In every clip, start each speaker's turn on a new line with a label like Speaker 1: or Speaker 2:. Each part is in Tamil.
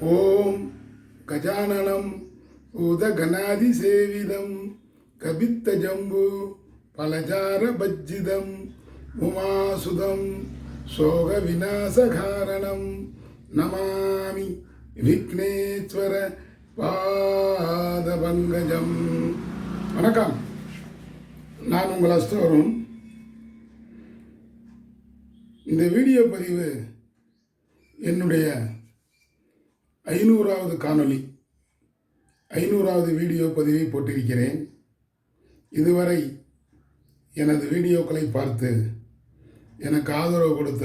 Speaker 1: ஓம் கஜானனம் உதகணாதிசேவிதம் கபித்த ஜம்பு பலஜார பஜ்ஜிதம் உமாசுதம் சோக விநாசகாரணம் நமாமி விக்னேஸ்வர பாதபங்கஜம். வணக்கம். நான் உங்கள் அஸ்தவரும் இந்த வீடியோ பதிவு என்னுடைய ஐநூறாவது காணொளி. ஐநூறாவது வீடியோ பதிவை போட்டிருக்கிறேன். இதுவரை எனது வீடியோக்களை பார்த்து எனக்கு ஆதரவு கொடுத்த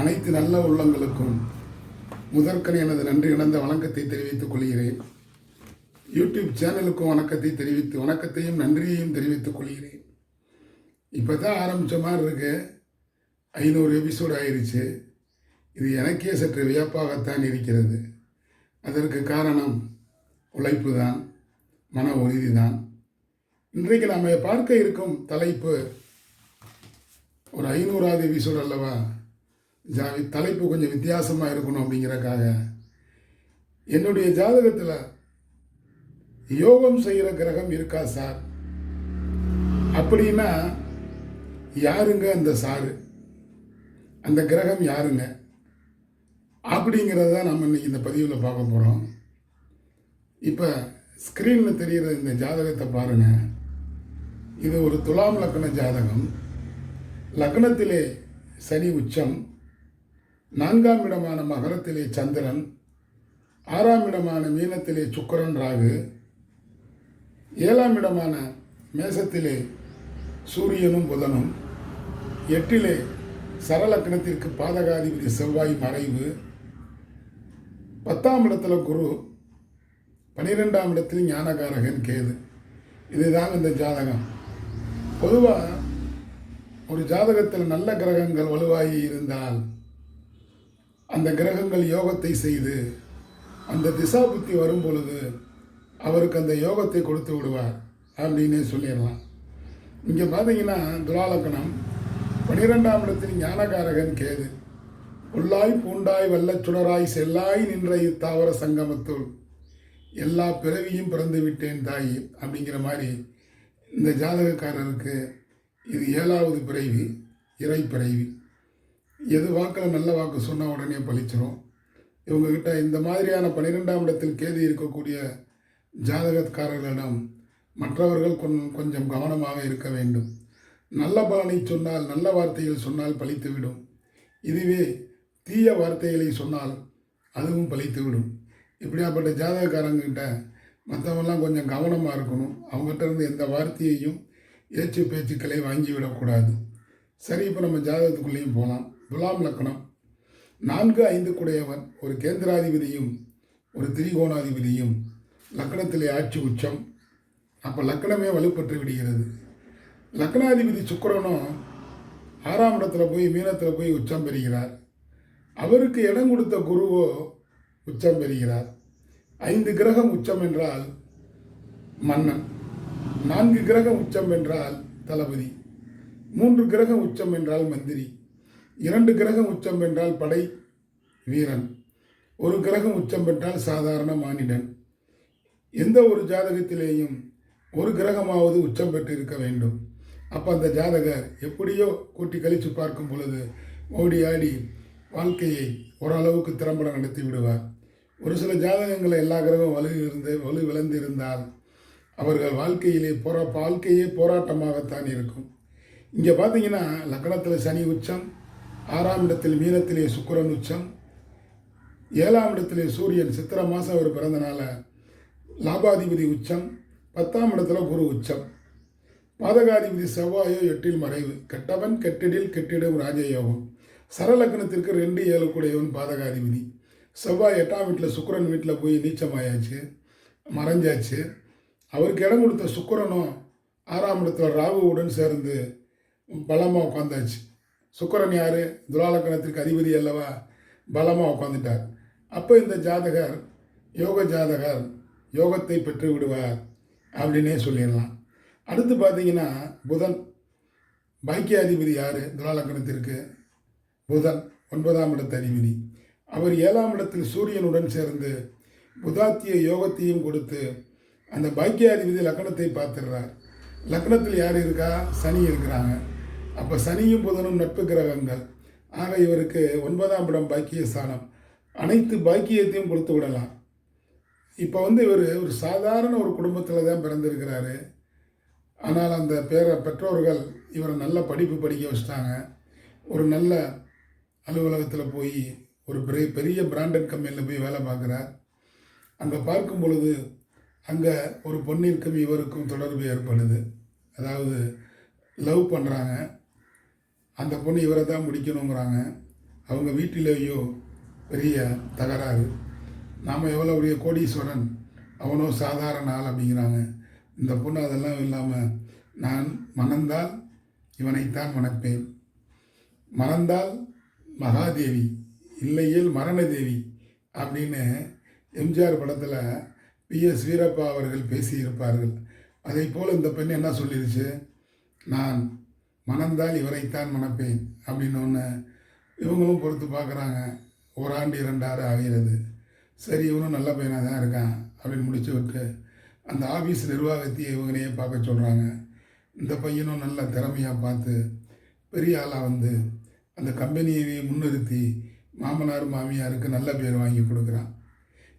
Speaker 1: அனைத்து நல்ல உள்ளங்களுக்கும் முதற்கன் எனது நன்றி இழந்த வணக்கத்தை தெரிவித்துக் கொள்கிறேன். யூடியூப் சேனலுக்கும் வணக்கத்தை தெரிவித்து வணக்கத்தையும் நன்றியையும் தெரிவித்துக் கொள்கிறேன். இப்போ தான் ஆரம்பித்த மாதிரி இருக்கு. ஐநூறு எபிசோடு ஆயிடுச்சு இது எனக்கே சற்று வியப்பாகத்தான் இருக்கிறது. அதற்கு காரணம் உழைப்பு தான் மன உறுதி தான். இன்றைக்கு நாம் பார்க்க இருக்கும் தலைப்பு ஒரு ஐநூறாவது எபிசோடு அல்லவா? ஜாவி தலைப்பு கொஞ்சம் வித்தியாசமாக இருக்கணும் அப்படிங்கிறக்காக. என்னுடைய ஜாதகத்தில் யோகம் செய்கிற கிரகம் இருக்கா சார்? அப்படின்னா யாருங்க அந்த சாரு? அந்த கிரகம் யாருங்க? அப்படிங்கிறத நம்ம இன்னைக்கு இந்த பதிவில் பார்க்க போகிறோம் இப்போ ஸ்க்ரீனில் தெரிகிற இந்த ஜாதகத்தை பாருங்கள் இது ஒரு துலாம் லக்ன ஜாதகம். லக்னத்திலே சனி உச்சம். நான்காம் இடமான மகரத்திலே சந்திரன். ஆறாம் இடமான மீனத்திலே சுக்கரன் ராகு. ஏழாம் இடமான மேசத்திலே சூரியனும் புதனும். எட்டிலே சரலக்கணத்திற்கு பாதகாதிபதி செவ்வாய் மறைவு. பத்தாம் இடத்துல குரு பன்னிரெண்டாம் இடத்தில் ஞானகாரகன் கேது. இதுதான் இந்த ஜாதகம். பொதுவாக ஒரு ஜாதகத்தில் நல்ல கிரகங்கள் வலுவாகி இருந்தால் அந்த கிரகங்கள் யோகத்தை செய்து அந்த திசா புத்தி வரும் பொழுது அவருக்கு அந்த யோகத்தை கொடுத்து விடுவார் அப்படின்னே சொல்லிடலாம். இங்கே பார்த்தீங்கன்னா துலாலக்கணம் பன்னிரெண்டாம் இடத்தில் ஞானகாரகன் கேது. உள்ளாய் பூண்டாய் வல்லச்சுடராய் செல்லாய் நின்ற இத்தாவர சங்கமத்துள் எல்லா பிறவியும் பிறந்து விட்டேன் தாய் அப்படிங்கிற மாதிரி இந்த ஜாதகக்காரருக்கு இது ஏழாவது பிறவி இறை பிறவி. எது வாக்கில் நல்ல வாக்கு சொன்னால் உடனே பழிச்சிரும். இவங்ககிட்ட இந்த மாதிரியான பன்னிரெண்டாம் இடத்தில் கேது இருக்கக்கூடிய ஜாதகக்காரர்களிடம் மற்றவர்கள் கொஞ்சம் கவனமாக இருக்க வேண்டும். நல்ல பலனை சொன்னால் நல்ல வார்த்தைகள் சொன்னால் பழித்துவிடும். இதுவே தீய வார்த்தைகளை சொன்னால் அதுவும் பழித்துவிடும். இப்படியாப்பட்ட ஜாதகக்காரங்கிட்ட மற்றவங்களாம் கொஞ்சம் கவனமாக இருக்கணும். அவங்ககிட்ட இருந்து எந்த வார்த்தையையும் ஏச்சு பேச்சுக்களை வாங்கி விடக்கூடாது. சரி இப்போ நம்ம ஜாதகத்துக்குள்ளேயும் போகலாம் துலாம் லக்கணம். நான்கு ஐந்து குடையவன் ஒரு கேந்திராதிபதியும் ஒரு திரிகோணாதிபதியும் லக்கணத்திலே ஆட்சி உச்சம். அப்போ லக்கணமே வலுப்பட்டு விடுகிறது. லக்னாதிபதி சுக்கரனும் ஆறாம் இடத்துல போய் மீனத்தில் போய் உச்சம் பெறுகிறார். அவருக்கு இடம் கொடுத்த குருவோ உச்சம் பெறுகிறார். ஐந்து கிரகம் உச்சம் என்றால் மன்னன் நான்கு கிரகம் உச்சம் என்றால் தளபதி மூன்று கிரகம் உச்சம் என்றால் மந்திரி இரண்டு கிரகம் உச்சம் என்றால் படை வீரன் ஒரு கிரகம் உச்சம் பெற்றால் சாதாரண மானிடன். எந்த ஒரு ஜாதகத்திலேயும் ஒரு கிரகமாவது உச்சம் பெற்று இருக்க வேண்டும். அப்போ அந்த ஜாதகர் எப்படியோ கூட்டி கழித்து பார்க்கும் பொழுது ஓடி ஆடி வாழ்க்கையை ஓரளவுக்கு திறம்பட நடத்தி விடுவார். ஒரு சில ஜாதகங்களை எல்லா கிரகம் வலு இருந்து வலு விளந்திருந்தால் அவர்கள் வாழ்க்கையிலே போரா வாழ்க்கையே போராட்டமாகத்தான் இருக்கும். இங்கே பார்த்தீங்கன்னா லக்கணத்தில் சனி உச்சம் ஆறாம் இடத்தில் மீனத்திலே சுக்கரன் உச்சம் ஏழாம் இடத்திலே சூரியன் சித்திரை மாதம் அவர் பிறந்தனால லாபாதிபதி உச்சம் பத்தாம் இடத்துல குரு உச்சம். பாதகாதிபதி செவ்வாயோ எட்டில் மறைவு கெட்டவன் கெட்டிடில் கெட்டிடும் ராஜயோகம். சரலக்கணத்திற்கு ரெண்டு ஏழு கூடையவன் பாதகாதிபதி. செவ்வாய் எட்டாம் வீட்டில் சுக்கரன் வீட்டில் போய் நீச்சமாயாச்சு மறைஞ்சாச்சு. அவருக்கு இடம் கொடுத்த சுக்கரனும் ஆறாம் இடத்துல ராகுவுடன் சேர்ந்து பலமாக உட்காந்தாச்சு சுக்கரன் யார்? துலாலக்கணத்திற்கு அதிபதி அல்லவா? பலமாக உட்காந்துட்டார் அப்போ இந்த ஜாதகர் யோக ஜாதகர் யோகத்தை பெற்று விடுவார் அப்படின்னே சொல்லிடலாம். அடுத்து பார்த்தீங்கன்னா புதன். பாக்கியாதிபதி யார்? துலாலக்கணத்திற்கு. புதன் ஒன்பதாம் இடத்து அதிபதி. அவர் ஏழாம் இடத்தில் சூரியனுடன் சேர்ந்து புதாத்திய யோகத்தையும் கொடுத்து அந்த பாக்கியாதிபதி லக்னத்தை பார்த்துடுறார். லக்னத்தில் யார் இருக்கா? சனி இருக்கிறாங்க. அப்போ சனியும் புதனும் நட்பு கிரகங்கள். ஆக இவருக்கு ஒன்பதாம் இடம் பாக்கிய ஸ்தானம். அனைத்து பாக்கியத்தையும் கொடுத்து விடலாம். இப்போ வந்து இவர் ஒரு சாதாரண ஒரு குடும்பத்தில் தான் பிறந்திருக்கிறாரு. ஆனால் அந்த பேர பெற்றோர்கள் இவரை நல்ல படிப்பு படிக்க வச்சிட்டாங்க. ஒரு நல்ல அலுவலகத்தில் போய் ஒரு பெரிய பெரிய பிராண்டட் கம்பெனியில் போய் வேலை பார்க்குறார். அங்கே பார்க்கும் பொழுது அங்கே ஒரு பொண்ணிற்கும் இவருக்கும் தொடர்பு ஏற்படுது. அதாவது லவ் பண்ணுறாங்க அந்த பொண்ணு இவரை தான் முடிக்கணுங்கிறாங்க. அவங்க வீட்டிலேயோ பெரிய தகராறு. நாம் எவ்வளோ பெரிய கோடீஸ்வரன்? அவனோ சாதாரண ஆள் அப்படிங்கிறாங்க. இந்த பொண்ணு அதெல்லாம் இல்லாமல் நான் மணந்தால் இவனைத்தான் மணப்பேன். மணந்தால் மகாதேவி இல்லையேல் மரணதேவி அப்படின்னு எம்ஜிஆர் படத்தில் பிஎஸ் வீரப்பா அவர்கள் பேசியிருப்பார்கள். அதை போல் இந்த பெண் என்ன சொல்லிருச்சு? நான் மணந்தால் இவரைத்தான் மணப்பேன் அப்படின்னு ஒன்று இவங்களும் பொறுத்து பார்க்குறாங்க ஓராண்டு இரண்டாறு ஆகிறது. சரி இவனும் நல்ல பையனாக தான் இருக்கான் அப்படின்னு முடிச்சு விட்டு அந்த ஆஃபீஸ் நிர்வாகத்தையே இவங்களையே பார்க்க சொல்கிறாங்க இந்த பையனும் நல்ல திறமையாக பார்த்து பெரிய ஆளாக வந்து அந்த கம்பெனியை முன்னிறுத்தி மாமனார் மாமியாருக்கு நல்ல பேர் வாங்கி கொடுக்குறான்.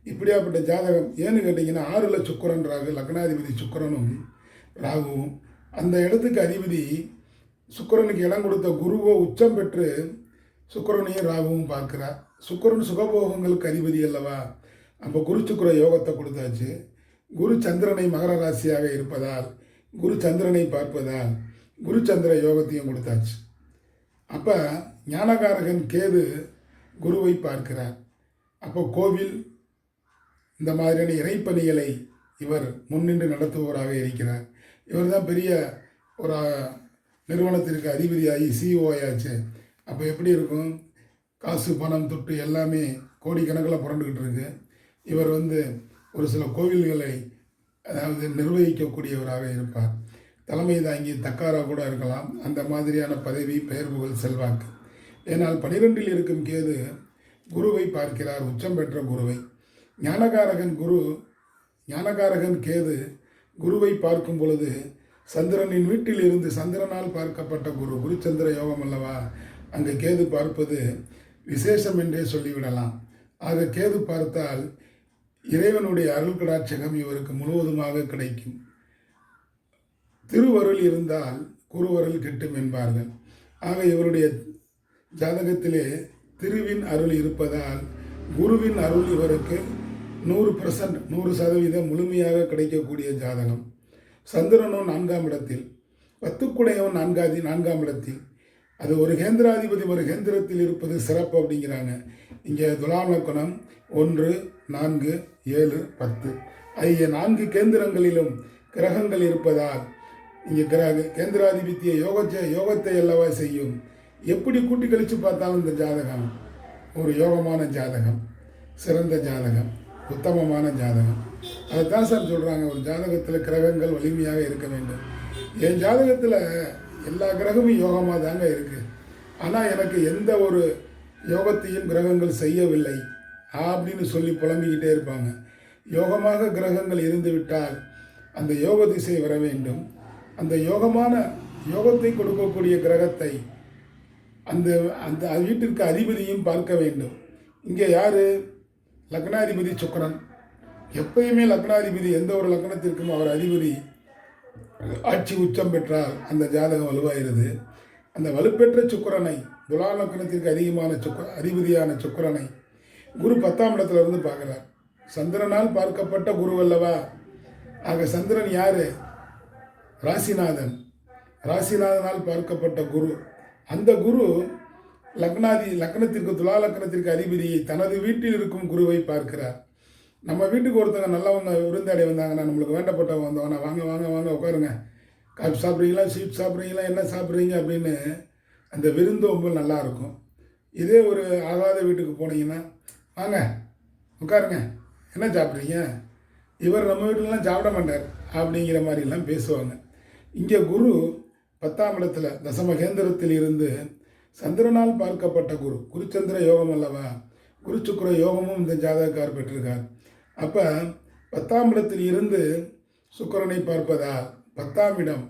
Speaker 1: இப்படியாப்பட்ட ஜாதகம் ஏன்னு கேட்டிங்கன்னா ஆறுல சுக்கரன் ராகு லக்னாதிபதி சுக்கரனும் ராகுவும். அந்த இடத்துக்கு அதிபதி சுக்கிரனுக்கு இடம் கொடுத்த குருவோ உச்சம் பெற்று சுக்கரனையும் ராகுவும் பார்க்கிறார். சுக்கரன் சுகபோகங்களுக்கு அதிபதி அல்லவா? அப்போ குரு சுக்கர யோகத்தை கொடுத்தாச்சு. குரு சந்திரனை மகர ராசியாக இருப்பதால் குரு சந்திரனை பார்ப்பதால் குரு சந்திர யோகத்தையும் கொடுத்தாச்சு. அப்போ ஞானகாரகன் கேது குருவை பார்க்கிறார். அப்போ கோவில் இந்த மாதிரியான இறைப்பணிகளை இவர் முன்னின்று நடத்துபவராக இருக்கிறார். இவர் தான் பெரிய ஒரு நிறுவனத்திற்கு அதிபதியாகி சிஇஓயாச்சு அப்போ எப்படி இருக்கும்? காசு பணம் தொட்டு எல்லாமே கோடிக்கணக்கில் புரண்டுக்கிட்டு இருக்கு. இவர் வந்து ஒரு சில கோவில்களை அதாவது நிர்வகிக்கக்கூடியவராக இருப்பார். தலைமை தாங்கி தக்காரா கூட இருக்கலாம். அந்த மாதிரியான பதவி பெயர் புகழ் செல்வாக்கு. ஏனால் பனிரெண்டில் இருக்கும் கேது குருவை பார்க்கிறார். உச்சம் பெற்ற குருவை. ஞானகாரகன் குரு ஞானகாரகன் கேது குருவை பார்க்கும் பொழுது சந்திரனின் வீட்டில் இருந்து சந்திரனால் பார்க்கப்பட்ட குரு குருச்சந்திர யோகம் அல்லவா? அங்கு கேது பார்ப்பது விசேஷம் என்றே சொல்லிவிடலாம். ஆக கேது பார்த்தால் இறைவனுடைய அருள் கடாட்சகம் இவருக்கு முழுவதுமாக கிடைக்கும். திருவருள் இருந்தால் குருவருள் கிட்டும் என்பார்கள். ஆக இவருடைய ஜாதகத்திலே திருவின் அருள் இருப்பதால் குருவின் அருள் இவருக்கு நூறு பர்சன்ட் நூறு சதவீதம் முழுமையாக கிடைக்கக்கூடிய ஜாதகம். சந்திரனும் நான்காம் இடத்தில் பத்துக்குடையவன் நான்காதி நான்காம் இடத்தில். அது ஒரு கேந்திராதிபதி ஒரு கேந்திரத்தில் இருப்பது சிறப்பு அப்படிங்கிறாங்க. இங்கே துலாலக்கணம் ஒன்று நான்கு ஏழு பத்து. ஆகிய நான்கு கேந்திரங்களிலும் கிரகங்கள் இருப்பதால் இங்கே கிரக கேந்திராதிபத்திய யோகச்ச யோகத்தை அல்லவா செய்யும். எப்படி கூட்டி கழித்து பார்த்தாலும் இந்த ஜாதகம்? ஒரு யோகமான ஜாதகம் சிறந்த ஜாதகம் உத்தமமான ஜாதகம். அதைத்தான் சார் சொல்கிறாங்க ஒரு ஜாதகத்தில் கிரகங்கள் வலிமையாக இருக்க வேண்டும். என் ஜாதகத்தில் எல்லா கிரகமும் யோகமாக தாங்க இருக்குது ஆனால் எனக்கு எந்த ஒரு யோகத்தையும் கிரகங்கள் செய்யவில்லை. அப்படின்னு சொல்லி புலம்பிக்கிட்டே இருப்பாங்க. யோகமாக கிரகங்கள் இருந்துவிட்டால் அந்த யோக திசை வர வேண்டும். அந்த யோகமான யோகத்தை கொடுக்கக்கூடிய கிரகத்தை அந்த அந்த வீட்டிற்கு அதிபதியும் பார்க்க வேண்டும். இங்கே யார்? லக்னாதிபதி சுக்கரன். எப்பயுமே லக்னாதிபதி எந்த ஒரு லக்னத்திற்கும் அவர் அதிபதி. ஆட்சி உச்சம் பெற்றால் அந்த ஜாதகம் வலுவாகிறது அந்த வலுப்பெற்ற சுக்கரனை துலா லக்னத்திற்கு அதிகமான சுக்கர அதிபதியான சுக்கரனை குரு பத்தாம் இடத்துல இருந்து பார்க்குறார். சந்திரனால் பார்க்கப்பட்ட குரு அல்லவா? ஆக சந்திரன் யார்? ராசிநாதன். ராசிநாதனால் பார்க்கப்பட்ட குரு. அந்த குரு லக்னாதி லக்னத்திற்கு துலா லக்னத்திற்கு அதிபதியை தனது வீட்டில் இருக்கும் குருவை பார்க்கிறார். நம்ம வீட்டுக்கு ஒருத்தவங்க நல்லவங்க விருந்தாடி வந்தாங்கன்னா நம்மளுக்கு வேண்டப்பட்டவங்க வந்தவங்க வாங்க வாங்க வாங்க உட்காருங்க. காஃபி சாப்பிட்றீங்களா ஸ்வீட் சாப்பிட்றீங்களா என்ன சாப்பிட்றீங்க அப்படின்னு அந்த விருந்தோம்பல் நல்லாயிருக்கும் இதே ஒரு ஆகாத வீட்டுக்கு போனீங்கன்னா வாங்க உட்காருங்க. என்ன சாப்பிட்றீங்க? இவர் நம்ம வீட்டிலலாம் சாப்பிட மாட்டார் அப்படிங்கிற மாதிரிலாம் பேசுவாங்க. இங்கே குரு பத்தாம் இடத்துல தசமகேந்திரத்தில் இருந்து சந்திரனால் பார்க்கப்பட்ட குரு குருச்சந்திர யோகம் அல்லவா? குருச்சுக்குர யோகமும் இந்த ஜாதகக்கார் பெற்றிருக்கார். அப்போ பத்தாம் இடத்தில் இருந்து சுக்கிரனை பார்ப்பதால் பத்தாம் இடம்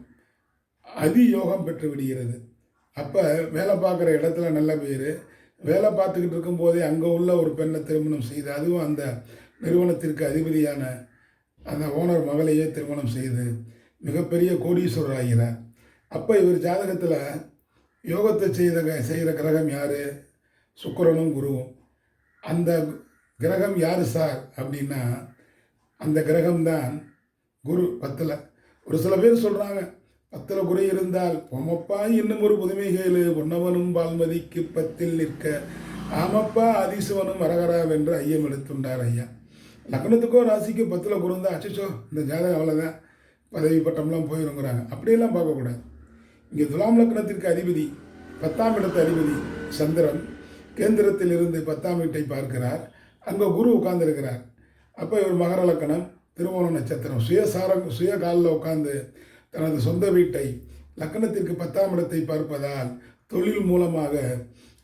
Speaker 1: அதி யோகம் பெற்று விடுகிறது. அப்போ வேலை பார்க்குற இடத்துல நல்ல பேர் வேலை பார்த்துக்கிட்டு இருக்கும்போதே அங்கே உள்ள ஒரு பெண்ணை திருமணம் செய்து அதுவும் அந்த நிறுவனத்திற்கு அதிபதியான அந்த ஓனர் மகளையே திருமணம் செய்து மிகப்பெரிய கோடீஸ்வரர் ஆகிறார் அப்போ இவர் ஜாதகத்தில் யோகத்தை செய்த க- செய்கிற கிரகம் யார்? சுக்கிரனும் குருவும். அந்த கிரகம் யார் சார்? அப்படின்னா அந்த கிரகம்தான் குரு பத்தில். ஒரு சில பேர் சொல்கிறாங்க பத்தில் குறை இருந்தால் பொம்மப்பா இன்னும் ஒரு புதுமை உன்னவனும் பொன்னவனும் பால்மதிக்கு பத்தில் நிற்க. ஆமப்பா அதிசுவனும் வரகராவென்று ஐயம் எடுத்துண்டார் ஐயா. லக்னத்துக்கோ ராசிக்கு பத்தில் குருந்தா அச்சோ இந்த ஜாதகம் அவ்வளோதான் பதவி பட்டம்லாம் போயிருங்கிறாங்க. அப்படியெல்லாம் பார்க்கக்கூடாது. இங்கே துலாம் லக்னத்திற்கு அதிபதி பத்தாம் இடத்து அதிபதி சந்திரன் கேந்திரத்தில் இருந்து பத்தாம் வீட்டை பார்க்கிறார். அங்கே குரு உட்கார்ந்துருக்கிறார். அப்போ இவர் மகர லக்கணம் திருவோண நட்சத்திரம். சுயசாரம் சுய காலில் உட்கார்ந்து தனது சொந்த வீட்டை லக்கணத்திற்கு பத்தாம் இடத்தை பார்ப்பதால் தொழில் மூலமாக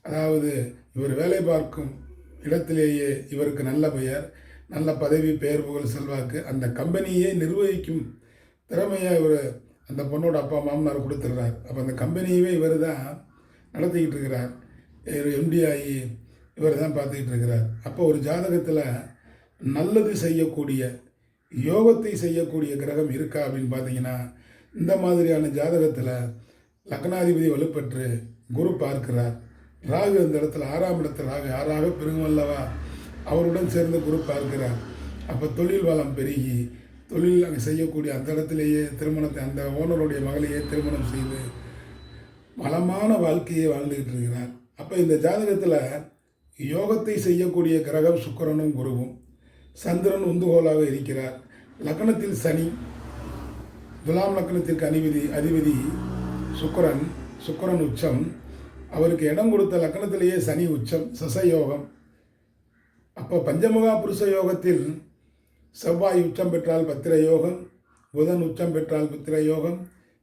Speaker 1: அதாவது இவர் வேலை பார்க்கும் இடத்திலேயே இவருக்கு நல்ல பெயர் நல்ல பதவி பெயர் புகழ் செல்வாக்கு அந்த கம்பெனியே நிர்வகிக்கும் திறமையை இவர் அந்த பொண்ணோட அப்பா மாமனார் கொடுத்துட்றார் அப்போ அந்த கம்பெனியவே இவர் தான் நடத்திக்கிட்டு இருக்கிறார். இவர் இவர் தான் பார்த்துக்கிட்டு இருக்கிறார். அப்போ ஒரு ஜாதகத்தில் நல்லது செய்யக்கூடிய யோகத்தை செய்யக்கூடிய கிரகம் இருக்கா அப்படின்னு பார்த்தீங்கன்னா இந்த மாதிரியான ஜாதகத்தில் லக்னாதிபதி வலுப்பெற்று குரு பார்க்கிறார். ராகு அந்த இடத்துல ஆறாம் இடத்துல ராகு யாராக பெருங்கல்லவா அவருடன் சேர்ந்து குரு பார்க்கிறார். அப்போ தொழில் வளம் பெருகி தொழில் அங்கே செய்யக்கூடிய அந்த இடத்திலேயே திருமணத்தை அந்த ஓனருடைய மகளையே திருமணம் செய்து வளமான வாழ்க்கையை வாழ்ந்துக்கிட்டு இருக்கிறார். அப்போ இந்த ஜாதகத்தில் யோகத்தை செய்யக்கூடிய கிரகம் சுக்கிரனும் குருவும். சந்திரன் உந்துகோலாக இருக்கிறார். லக்னத்தில் சனி துலாம் லக்னத்திற்கு அதிபதி அதிபதி சுக்கரன் சுக்கரன் உச்சம். அவருக்கு இடம் கொடுத்த லக்னத்திலேயே சனி உச்சம் சசயோகம். அப்போ பஞ்சமுகா புருஷ யோகத்தில் செவ்வாய் உச்சம் பெற்றால் பத்திர யோகம் புதன் உச்சம் பெற்றால் புத்திர யோகம்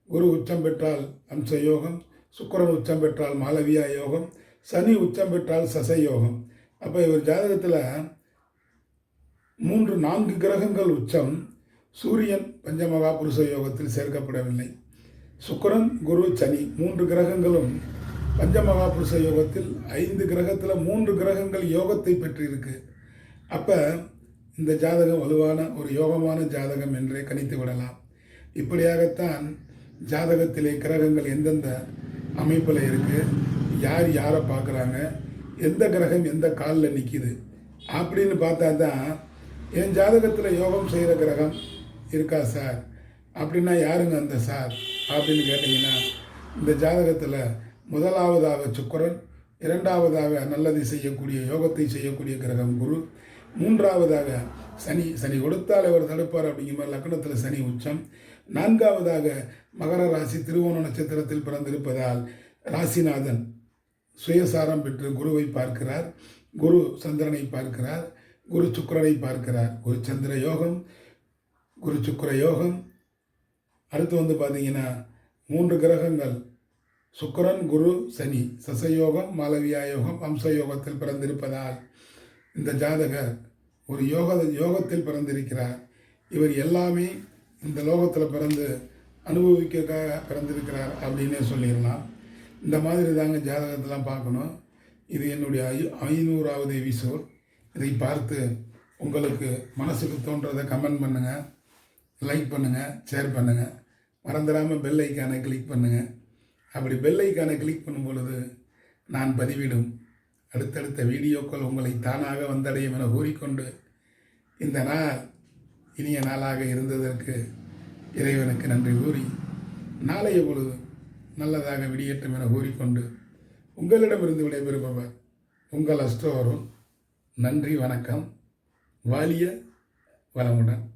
Speaker 1: குரு உச்சம் பெற்றால் அம்ச யோகம் சுக்கரன் உச்சம் பெற்றால் மாலவியா யோகம் சனி உச்சம் பெற்றால் சச யோகம் அப்போ இவர் ஜாதகத்தில் மூன்று நான்கு கிரகங்கள் உச்சம். சூரியன் பஞ்சமகா புருஷ யோகத்தில் சேர்க்கப்படவில்லை. சுக்கரன் குரு சனி மூன்று கிரகங்களும் பஞ்சமகா புருஷ யோகத்தில் ஐந்து கிரகத்தில் மூன்று கிரகங்கள் யோகத்தை பெற்றிருக்கு. அப்போ இந்த ஜாதகம் வலுவான ஒரு யோகமான ஜாதகம் என்றே கணித்து விடலாம். இப்படியாகத்தான் ஜாதகத்திலே கிரகங்கள் எந்தெந்த அமைப்பில் இருக்குது யார் யாரை பார்க்குறாங்க எந்த கிரகம் எந்த காலில் நிற்கிது அப்படின்னு பார்த்தா தான் என் ஜாதகத்தில் யோகம் செய்கிற கிரகம் இருக்கா சார்? அப்படின்னா யாருங்க அந்த சார்? அப்படின்னு கேட்டிங்கன்னா இந்த ஜாதகத்தில் முதலாவதாக சுக்கரன் இரண்டாவதாக நல்லதை செய்யக்கூடிய யோகத்தை செய்யக்கூடிய கிரகம் குரு. மூன்றாவதாக சனி சனி கொடுத்தால் அவர் தடுப்பார் அப்படிங்கிற மாதிரி லக்னத்தில் சனி உச்சம். நான்காவதாக மகர ராசி திருவோண நட்சத்திரத்தில் பிறந்திருப்பதால் ராசிநாதன் சுயசாரம் பெற்று குருவை பார்க்கிறார். குரு சந்திரனை பார்க்கிறார். குரு சுக்கிரனை பார்க்கிறார். குரு சந்திர யோகம் குரு சுக்கர யோகம். அடுத்து வந்து பார்த்தீங்கன்னா மூன்று கிரகங்கள். சுக்கரன் குரு சனி. சசயோகம் மாலவியா யோகம் வம்ச யோகத்தில் பிறந்திருப்பதால் இந்த ஜாதகர் ஒரு யோக யோகத்தில் பிறந்திருக்கிறார். இவர் எல்லாமே இந்த லோகத்தில் பிறந்து அனுபவிக்க பிறந்திருக்கிறார் அப்படின்னே சொல்லிடலாம். இந்த மாதிரி தாங்க ஜாதகத்தெல்லாம் பார்க்கணும். இது என்னுடைய ஐ ஐநூறாவது எபிசோட். இதை பார்த்து உங்களுக்கு மனசுக்கு தோன்றதை கமெண்ட் பண்ணுங்கள் லைக் பண்ணுங்கள் ஷேர் பண்ணுங்கள் மறந்துடாமல் பெல் ஐக்கானை கிளிக் பண்ணுங்கள் அப்படி பெல் ஐக்கானை கிளிக் பண்ணும் பொழுது நான் பதிவிடும். அடுத்தடுத்த வீடியோக்கள் உங்களை தானாக வந்தடையும் என கூறிக்கொண்டு இந்த நாள் இனிய நாளாக இருந்ததற்கு இறைவனுக்கு நன்றி கூறி நாளைய பொழுது நல்லதாக விடியட்டும் என கூறிக்கொண்டு உங்களிடமிருந்து விடைபெறுபவர் உங்கள் அஸ்ட்ரோவரும் நன்றி வணக்கம். வாலிய வளமுடன்.